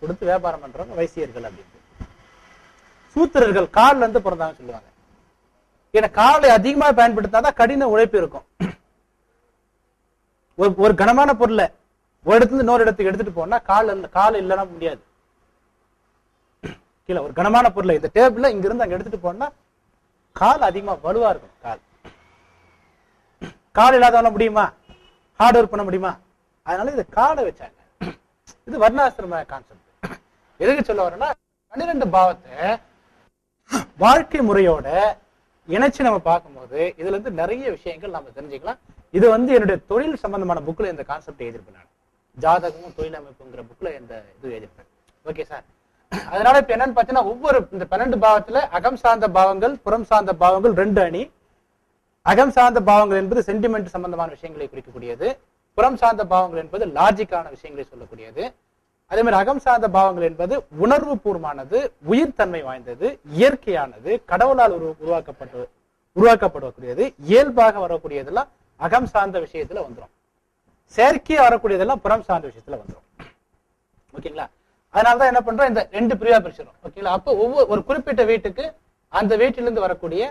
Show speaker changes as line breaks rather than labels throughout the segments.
கொடுத்து வியாபாரம் பண்றவங்க வைசியர்கள் அப்படின்னு சூத்திரர்கள் கால்ல இருந்து பிறந்தாங்க சொல்லுவாங்க. ஏன்னா காலை அதிகமா பயன்படுத்தாதான் கடின உழைப்பு இருக்கும். ஒரு ஒரு கனமான பொருளை ஒரு இடத்துல இருந்து இன்னொரு இடத்துக்கு எடுத்துட்டு போனா கால் இல்ல கால் இல்லைன்னா முடியாது. கீழே ஒரு கனமான பொருளை இந்த டேபிள்ல இங்க இருந்து அங்க எடுத்துட்டு போனா கால் அதிகமா வலுவா இருக்கும் கால். கால் இல்லாதவன முடியுமா? ஹார்ட் ஒர்க் பண்ண முடியுமா? அதனால இது காலை வச்சாங்க. இது வர்ணாசிரம கான்செப்ட் எதுக்கு சொல்ல வரேன்னா பன்னிரெண்டு பாவத்தை வாழ்க்கை முறையோட இணைச்சு நம்ம பார்க்கும்போது இதுல இருந்து நிறைய விஷயங்கள் நம்ம தெரிஞ்சுக்கலாம். இது வந்து என்னுடைய தொழில் சம்பந்தமான புக்ல இந்த கான்செப்ட் எழுதியிருப்பேன் நான். ஜாதகமும் தொழில் அமைப்புங்கிற புக்ல இந்த இது எழுதியிருப்பேன். ஓகே சார் அதனால இப்ப என்னன்னு பார்த்தீங்கன்னா ஒவ்வொரு இந்த பன்னெண்டு பாவத்துல அகம் சார்ந்த பாவங்கள் புறம் சார்ந்த பாவங்கள் ரெண்டு அணி. அகம் சார்ந்த பாவங்கள் என்பது சென்டிமெண்ட் சம்பந்தமான விஷயங்களை குறிக்கக்கூடியது. புறம் சார்ந்த பாவங்கள் என்பது லாஜிக்கான விஷயங்களை சொல்லக்கூடியது. அதே மாதிரி அகம் சார்ந்த பாவங்கள் என்பது உணர்வு பூர்வமானது உயிர்த்தன்மை வாய்ந்தது இயற்கையானது கடவுளால் உரு உருவாக்கப்பட்டு உருவாக்கப்படக்கூடியது இயல்பாக வரக்கூடியதெல்லாம் அகம் சார்ந்த விஷயத்துல வந்துடும் செயற்கையா வரக்கூடியதெல்லாம் புறம் சார்ந்த விஷயத்துல வந்துடும் ஓகேங்களா? அதனாலதான் என்ன பண்றோம்? இந்த ரெண்டு பிரிவா பிரிச்சிடும் ஓகேங்களா? அப்போ ஒவ்வொரு ஒரு குறிப்பிட்ட வீட்டுக்கு அந்த வீட்டிலிருந்து வரக்கூடிய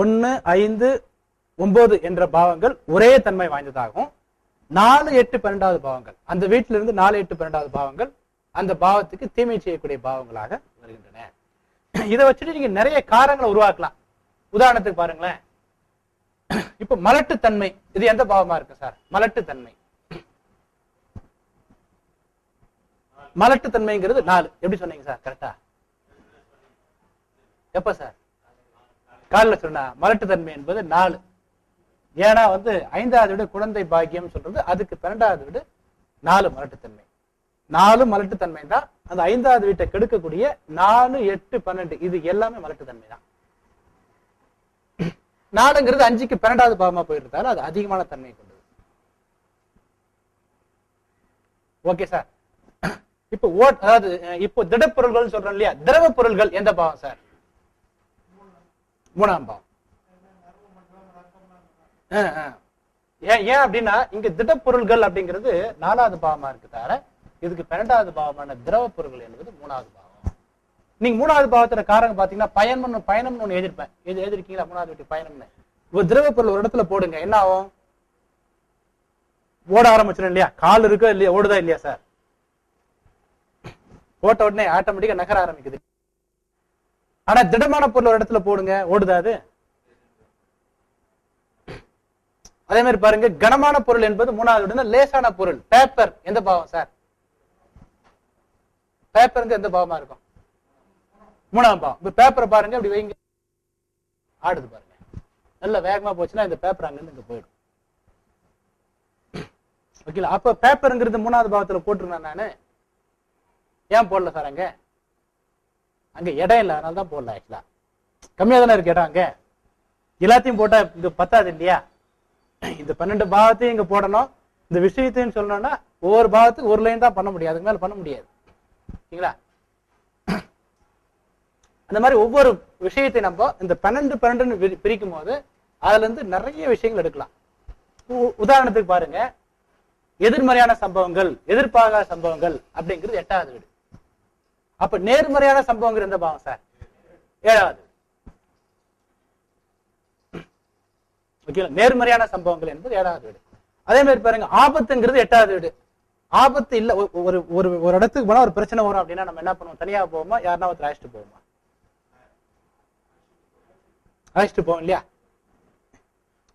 ஒன்னு ஐந்து ஒன்பது என்ற பாவங்கள் ஒரே தன்மை வாய்ந்ததாகும். நாலு எட்டு பன்னெண்டாவது பாவங்கள். அந்த வீட்டிலிருந்து நாலு எட்டு பன்னெண்டாவது பாவங்கள் அந்த பாவத்துக்கு தீமை செய்யக்கூடிய பாவங்களாக வருகின்றன. இதை வச்சுட்டு நீங்க நிறைய காரங்களை உருவாக்கலாம். உதாரணத்துக்கு பாருங்களேன். இப்ப மலட்டுத்தன்மை இது எந்த பாவமா இருக்கு சார்? மலட்டுத்தன்மை. மலட்டுத்தன்மைங்கிறது நாலு. எப்படி சொன்னீங்க சார்? கரெக்டா எப்ப சார்? காலில் சொன்னா மலட்டுத்தன்மை என்பது நாலு. ஏன்னா வந்து ஐந்தாவது வீடு குழந்தை பாக்கியம் சொல்றது அதுக்கு பன்னெண்டாவது வீடு நாலு மலட்டுத்தன்மை. நாலு மலட்டுத்தன்மை தான் அந்த ஐந்தாவது வீட்டை கெடுக்கக்கூடிய நாலு எட்டு பன்னெண்டு இது எல்லாமே மலட்டுத்தன்மை தான். நாலுங்கிறது அஞ்சுக்கு பன்னெண்டாவது பாவமா போயிருந்தாலும் அது அதிகமான தன்மை கொண்டது. Okay sir. இப்போ ஓட் அதாவது இப்போ திடப்பொருள்கள் சொல்றோம் இல்லையா? திரவ பொருள்கள் எந்த பாவம் சார்? மூணாம் பாவம் ஏன் ஏன் அப்படின்னா இங்க திடப்பொருள்கள் அப்படிங்கிறது நாலாவது பாவமா இருக்கு தவிர இதுக்கு பன்னெண்டாவது பாவமான திரவ பொருள்கள் என்பது மூணாவது பாவம். நீங்க மூணாவது பாவத்துல காரணம் பாத்தீங்கன்னா பயணம்னு பயணம்னு ஒண்ணு எழுதிருப்பேன் எது எழுதிருக்கீங்களா மூணாவது வீட்டு பயணம்னு. ஒரு திரவ பொருள் ஒரு இடத்துல போடுங்க. என்ன ஆகும்? ஓட ஆரம்பிச்சிடும் இல்லையா? கால் இருக்கோ இல்லையா ஓடுதா இல்லையா சார்? போட்ட உடனே ஆட்டோமேட்டிக்கா நகர ஆரம்பிக்குது. ஆனா திடமான பொருள் ஒரு இடத்துல போடுங்க. ஓடுதா அது? அதே மாதிரி பாருங்க கனமான பொருள் என்பது மூணாவது லேசான பொருள். பேப்பர் எந்த பாவம் சார் பேப்பர் எந்த பாவமா இருக்கும்? மூணாம் பாவம். இப்ப பேப்பரை பாருங்க அப்படி வைங்க. ஆடுது பாருங்க. நல்ல வேகமா போச்சுன்னா இந்த பேப்பர் அங்கிருந்து இங்க போயிடும். ஓகேங்களா அப்ப பேப்பருங்கிறது மூணாவது பாவத்துல போட்டிருந்தேன் நானு. ஏன் போடல சார் அங்க? அங்க இடம் இல்லை அதனால தான் போடல ஆக்சுவலா கம்மியா தானே இருக்கு இடம் அங்க? எல்லாத்தையும் போட்டா இது பத்தாது இல்லையா? இந்த பன்னெண்டு பாகத்தையும் இங்க போடணும். இந்த விஷயத்தையும் சொல்லணும்னா ஒவ்வொரு பாகத்துக்கு ஒரு லைன் தான் பண்ண முடியும். அதுக்கு மேல பண்ண முடியாது. சரிங்களா? அந்த மாதிரி ஒவ்வொரு விஷயத்தை நம்ம இந்த பன்னெண்டு பன்னெண்டுன்னு பிரிக்கும் போது அதுல இருந்து நிறைய விஷயங்கள் எடுக்கலாம். உ- உதாரணத்துக்கு பாருங்க. எதிர்மறையான சம்பவங்கள் எதிர்பாராத சம்பவங்கள் அப்படிங்கிறது எட்டாவது வீடு. அப்ப நேர்மறையான சம்பவங்கள் எந்த பாவம் சார்? ஏழாவது ஓகேங்களா நேர்மறையான சம்பவங்கள் என்பது ஏழாவது வீடு. அதே மாதிரி பாருங்க ஆபத்துங்கிறது எட்டாவது வீடு. ஆபத்து இல்ல ஒ- ஒரு ஒரு ஒரு இடத்துக்கு போனா ஒரு பிரச்சனை வரும் அப்படின்னா நம்ம என்ன பண்ணுவோம்? தனியா போவோமா? யாருன்னா ஒருத்தர் அழைச்சிட்டு போவோமா? அழைச்சிட்டு போவோம் இல்லையா?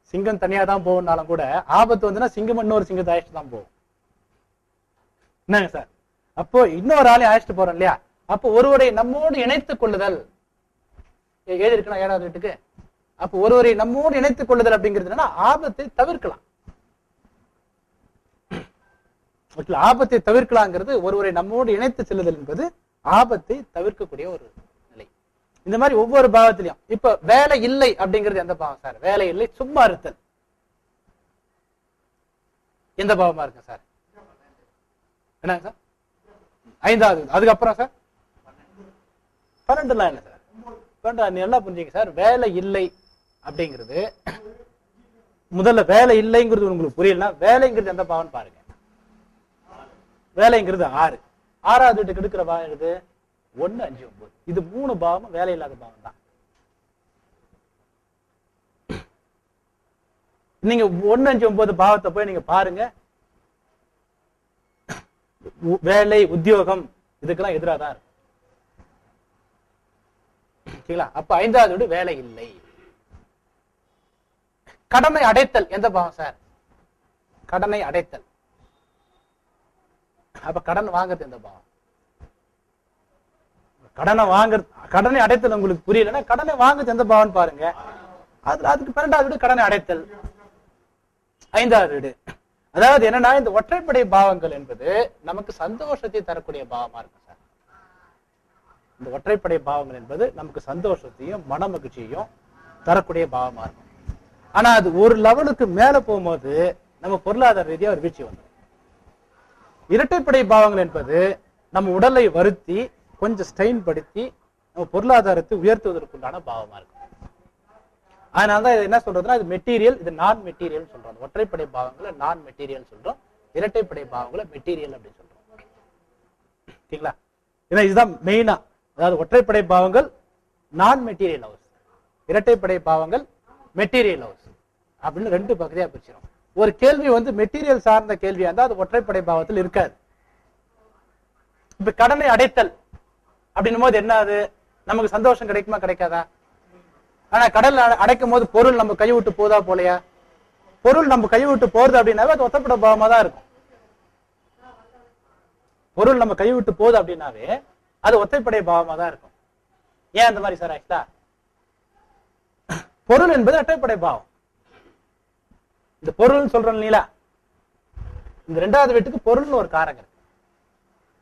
சிங்கம் தனியா தான் போகும்னாலும் கூட ஆபத்து வந்துன்னா சிங்கம் இன்னொரு சிங்கத்தை அழைச்சிட்டு தான் போகும். என்னங்க சார்? அப்போ இன்னொரு ஆளையும் அழைச்சிட்டு போறோம் இல்லையா? அப்போ ஒருவரை நம்மோடு இணைத்துக் கொள்ளுதல். எ- எழுதி இருக்கணும் ஏழாவது வீட்டுக்கு? அப்போ ஒருவரை நம்மோடு இணைத்துக் கொள்ளுதல் அப்படிங்கிறது என்னன்னா ஆபத்தை தவிர்க்கலாம். ஆபத்தை தவிர்க்கலாங்கிறது ஒருவரை நம்மோடு இணைத்து செல்லுதல் என்பது ஆபத்தை தவிர்க்கக்கூடிய ஒரு நிலை. இந்த மாதிரி ஒவ்வொரு பாவத்திலையும் இப்ப வேலை இல்லை அப்படிங்கிறது எந்த பாவம் சார்? வேலை இல்லை சும்மா இருத்தல். எந்த பாவமா இருக்கு சார்? என்னங்க சார்? ஐந்தாவது அதுக்கப்புறம் சார்? பன்னெண்டுலாம் என்ன சார். பன்னெண்டு நீ நல்லா புரிஞ்சுங்க சார். வேலை இல்லை அப்படிங்கிறது முதல்ல வேலை இல்லைங்கிறது உங்களுக்கு புரியலனா வேலைங்கிறது எந்த பாவம் பாருங்க. வேலைங்கிறது ஆறு. ஆறாவது வீட்டுக்கு எடுக்கிற பாவம் எது ஒண்ணு அஞ்சு ஒன்பது. இது மூணு பாவமும் வேலை இல்லாத பாவம் தான் நீங்க ஒன்னு அஞ்சு ஒன்பது பாவத்தை போய் நீங்க பாருங்க. வேலை உத்தியோகம் இதுக்கெல்லாம் எதிராக தான் இருக்கும். சரிங்களா அப்ப ஐந்தாவது வீடு வேலை இல்லை. கடனை அடைத்தல் எந்த பாவம் சார்? கடனை அடைத்தல். அப்ப கடன் வாங்குறது எந்த பாவம்? கடனை வாங்குறது கடனை அடைத்தல் உங்களுக்கு புரியலன்னா கடனை வாங்குறது எந்த பாவம் பாருங்க. அதுல அதுக்கு பன்னெண்டாவது வீடு கடனை அடைத்தல். ஐந்தாவது வீடு. அதாவது என்னன்னா இந்த ஒற்றைப்படை பாவங்கள் என்பது நமக்கு சந்தோஷத்தை தரக்கூடிய பாவமா இருக்கும் சார். இந்த ஒற்றைப்படை பாவங்கள் என்பது நமக்கு சந்தோஷத்தையும் மன மகிழ்ச்சியையும் தரக்கூடிய பாவமா இருக்கும். ஆனா அது ஒரு லெவலுக்கு மேல போகும்போது நம்ம பொருளாதார ரீதியா ஒரு வீழ்ச்சி வந்துடும் இரட்டைப்படை பாவங்கள் என்பது நம்ம உடலை வருத்தி கொஞ்சம் ஸ்ட்ரெயின் படுத்தி நம்ம பொருளாதாரத்தை உயர்த்துவதற்குண்டான பாவமா இருக்கும். அதனாலதான் இது என்ன சொல்றதுன்னா இது மெட்டீரியல் இது நான் மெட்டீரியல் சொல்றோம் ஒற்றைப்படை பாவங்களை நான் மெட்டீரியல் சொல்றோம். இரட்டைப்படை பாவங்களை மெட்டீரியல் அப்படின்னு சொல்றோம். ஓகேங்களா? ஏன்னா இதுதான் மெயினா அதாவது ஒற்றைப்படை பாவங்கள் நான் மெட்டீரியல் ஹவுஸ் இரட்டைப்படை பாவங்கள் மெட்டீரியல் ஹவுஸ் அப்படின்னு ரெண்டு பகுதியா பிரிச்சிடும் ஒரு கேள்வி வந்து மெட்டீரியல் சார்ந்த கேள்வியா இருந்தால் அது ஒற்றைப்படை பாவத்தில் இருக்காது. இப்போ கடனை அடைத்தல் அப்படின்னும் போது என்ன அது? நமக்கு சந்தோஷம் கிடைக்குமா கிடைக்காதா? ஆனா கடல் அடைக்கும் போது பொருள் நம்ம கை விட்டு போதா போலையா? பொருள் நம்ம கை விட்டு போறது அப்படின்னாவே அது ஒத்தப்பட பாவமா தான் இருக்கும். பொருள் நம்ம கை விட்டு போகுது அப்படின்னாவே அது ஒத்தைப்படை பாவமா தான் இருக்கும். ஏன் அந்த மாதிரி சார் ஆக்சுவலா பொருள் என்பது இரட்டைப்படை பாவம். இந்த பொருள்னு சொல்றோம் இல்லைங்களா? இந்த ரெண்டாவது வீட்டுக்கு பொருள்னு ஒரு காரகம் இருக்கு.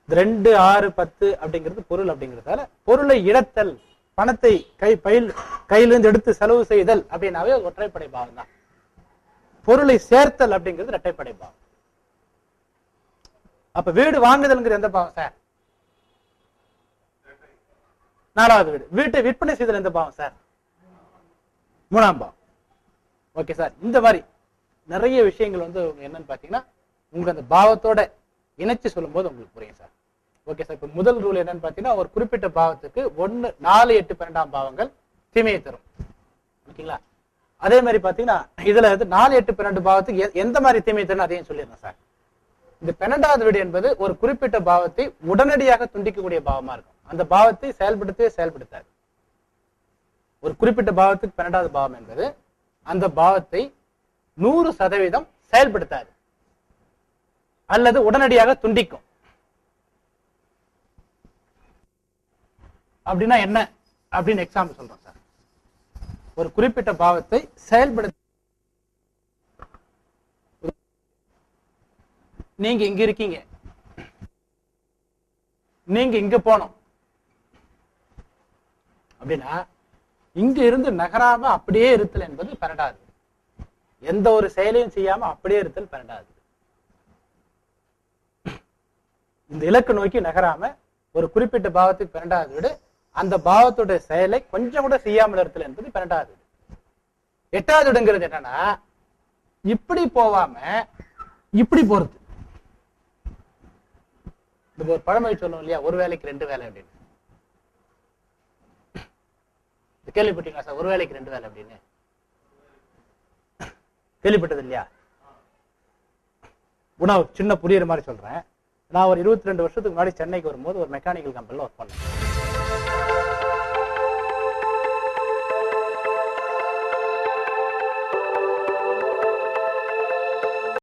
இந்த ரெண்டு ஆறு பத்து அப்படிங்கிறது பொருள் அப்படிங்கிறதால பொருளை இழத்தல் பணத்தை கை பயில் கையிலிருந்து எடுத்து செலவு செய்தல் அப்படின்னாவே அது ஒற்றைப்படை பாவம் தான். பொருளை சேர்த்தல் அப்படிங்கிறது இரட்டைப்படை பாவம். அப்ப வீடு வாங்குதல்ங்கிறது எந்த பாவம் சார்? நாலாவது வீடு. வீட்டை விற்பனை செய்தல் எந்த பாவம் சார்? மூணாம் பாவம். Okay sir. இந்த மாதிரி நிறைய விஷயங்கள் வந்து உங்க என்னன்னு பாத்தீங்கன்னா உங்க அந்த பாவத்தோட இணைச்சு சொல்லும்போது உங்களுக்கு புரியும் சார். ஓகே சார் இப்ப முதல் ரூல் என்னன்னு பாத்தீங்கன்னா ஒரு குறிப்பிட்ட பாவத்துக்கு ஒன்னு நாலு எட்டு பன்னெண்டாம் பாவங்கள் தீமையை தரும். ஓகேங்களா? அதே மாதிரி பாத்தீங்கன்னா இதுல வந்து நாலு எட்டு பன்னெண்டு பாவத்துக்கு எந்த மாதிரி தீமை தரும் அதையும் சொல்லிடுறேன் சார். இந்த பன்னெண்டாவது வீடு என்பது ஒரு குறிப்பிட்ட பாவத்தை உடனடியாக துண்டிக்கக்கூடிய பாவமா இருக்கும். அந்த பாவத்தை செயல்படுத்தவே செயல்படுத்தாது. ஒரு குறிப்பிட்ட பாவத்துக்கு பன்னெண்டாவது பாவம் என்பது அந்த பாவத்தை நூறு சதவீதம் செயல்படுத்தாது. அல்லது உடனடியாக துண்டிக்கும். அப்படின்னா என்ன? அப்படின்னு எக்ஸாம்பிள் சொல்றேன் சார். ஒரு குறிப்பிட்ட பாவத்தை செயல்படுத்த நீங்க இங்க இருக்கீங்க. நீங்க இங்க போனோம் அப்படின்னா இங்க இருந்து நகராம அப்படியே இருத்தல் என்பது பன்னெண்டாவது எந்த ஒரு செயலையும் செய்யாம அப்படியே இருத்தல் பன்னெண்டாவது இந்த இலக்கு நோக்கி நகராம ஒரு குறிப்பிட்ட பாவத்துக்கு பன்னெண்டாவது வீடு. அந்த பாவத்துடைய செயலை கொஞ்சம் கூட செய்யாமல் இருத்தல் என்பது பன்னெண்டாவது எட்டாவது வீடுங்கிறது என்னன்னா இப்படி போவாம இப்படி போறது. இந்த ஒரு பழமொழி சொல்லுவோம் இல்லையா? ஒரு வேலைக்கு ரெண்டு வேலை அப்படின்னு. கேள்விப்பட்டீங்களா சார்? ஒரு வேலைக்கு ரெண்டு வேலை அப்படின்னு. கேள்விப்பட்டது இல்லையா உணவு சின்ன புரியுற மாதிரி சொல்றேன். நான் ஒரு இருபத்தி ரெண்டு வருஷத்துக்கு முன்னாடி சென்னைக்கு வரும்போது ஒரு மெக்கானிக்கல் கம்பெனியில் ஒர்க் பண்ணேன்.